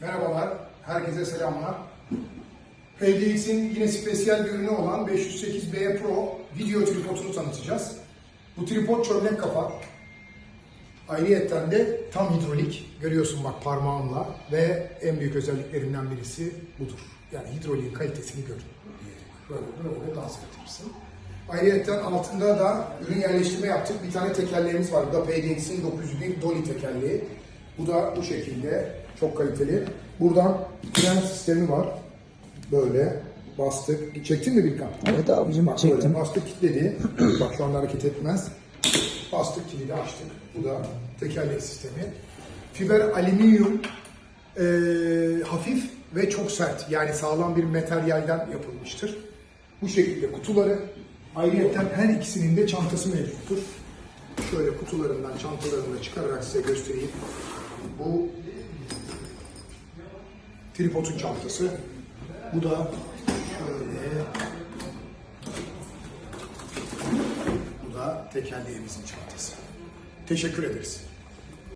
Merhabalar, herkese selamlar. PDX'in yine spesiyel bir ürünü olan 508B Pro video tripodunu tanıtacağız. Bu tripod çömlek kafa. Ayrıyetten de tam hidrolik. Görüyorsun bak parmağımla ve en büyük özelliklerinden birisi budur. Yani hidroliğin kalitesini gör. Böyle böyle dans ettirirsin. Ayrıyetten altında da ürün yerleştirme yaptık. Bir tane tekerleğimiz var. Bu da PDX'in 901 Dolly tekerleği. Bu da bu şekilde çok kaliteli. Buradan fren sistemi var. Böyle bastık. Çektin mi Bilkan? Evet abicim Bak böyle çektim. bastık kilitledi. Bak şu anda hareket etmez. Bastık kilidi açtık. Bu da tekerlek sistemi. Fiber alüminyum eee, hafif ve çok sert. Yani sağlam bir materyalden yapılmıştır. Bu şekilde kutuları. Ayrıca her ikisinin de çantası mevcuttur. Şöyle kutularından, çantalarını çıkararak size göstereyim. Bu tripodun çantası. Bu da şöyle Bu da tekerleğimizin çantası. Teşekkür ederiz.